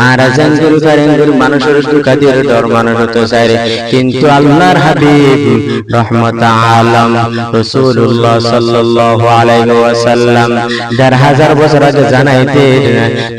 আর আজান গুরু কারেন গুরু মানুষের দুঃখা দিয়ে ডর মানুষ হতে রে। কিন্তু আল্লাহর হাবিব রহমত আলম রসুল্লাহ আলাইহি ওয়াসাল্লাম দেড় হাজার বছর আগে জানাইতেন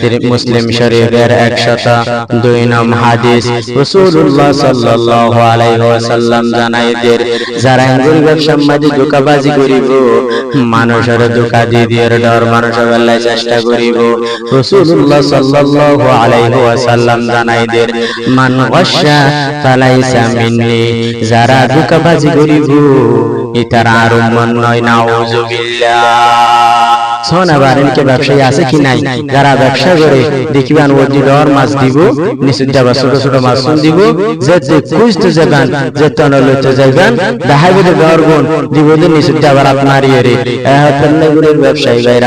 তিনি মুসলিম শরীফের একশত দুই নম হাদিস রসুল্লাহ সাল্লাল্লাহু আলাইহি ওয়াসাল্লাম জানাইতেন যারা ধোকাবাজি করিব, মানুষের দিয়ে ডর মানুষের চেষ্টা করিব রসুল্লাহ সাল্লাল্লাহু আলাইহি ওয়াসাল্লাম মিন্নি যারা ধোকাবাজি করিব মন নয় নাউজুবিল্লাহ। সোনা বারেনকে ব্যবসায়ী আছে কি নাই? যারা ব্যবসা করে দেখিবান ও দি ডর মাছ দিব, নিশ্চিত যাবা ছোট ছোট মাছ দিব, যে যে যে তন লইতে গুণ, দিব যে যাবার আপনার নগরের ব্যবসায়ী ভাই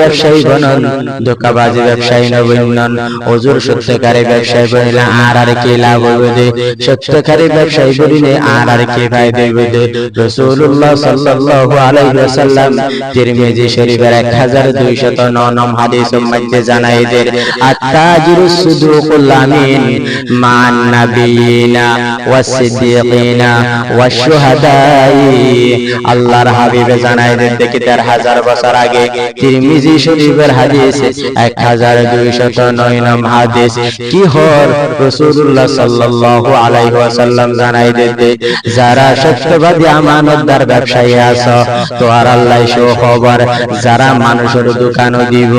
ব্যবসায়ী ধোকাবাজি ব্যবসায়ী ব্যবসায়ী আর আর কে লাভ হইবে ব্যবসায়ী বলিলে আর আর কে দে রাসূলুল্লাহ সাল্লাল্লাহু আলাইহি ওয়াসাল্লাম, তিরমিজি শরীফের 1209 নম হাদিস মধ্যে শুহাদাই। আল্লাহর হাবিবে জানাই দেন দেখি তার হাজার বছর আগে তিরমিজি শরীফের হাদিস 1209 নম হাদিস কি হর? রাসূলুল্লাহ সাল্লাল্লাহু আলাইহি জানাই দেন যারা সত্যবাদী আমানতদার ব্যবসায়ী আছো তো আর আল্লাহ শো খবর যারা মানুষের দোকান দিব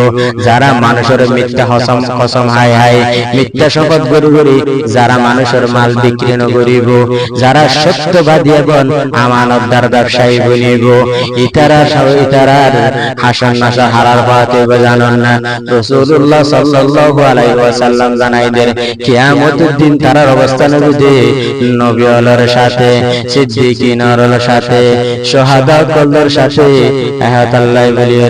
যারা মানুষের মিথ্যা হসম কসম হাই হাই মিথ্যা শপথ করি করি যারা মানুষের মাল বিক্রি করিব যারা সত্যবাদী এবং আমানতদার ব্যবসায়ী বনিব ইতারা সব ইতারার হাসান নাসা হারার পাতে জানন না রাসূলুল্লাহ সাল্লাল্লাহু আলাইহি ওয়াসাল্লাম জানাই দেন কিয়ামতের দিন তারার অবস্থান বুঝে নবী আল্লাহর সাথে সিদ্দিকিন আল্লাহর সাথে সোহাদা কলর সাথে আহাত আল্লাহ বলিয়ে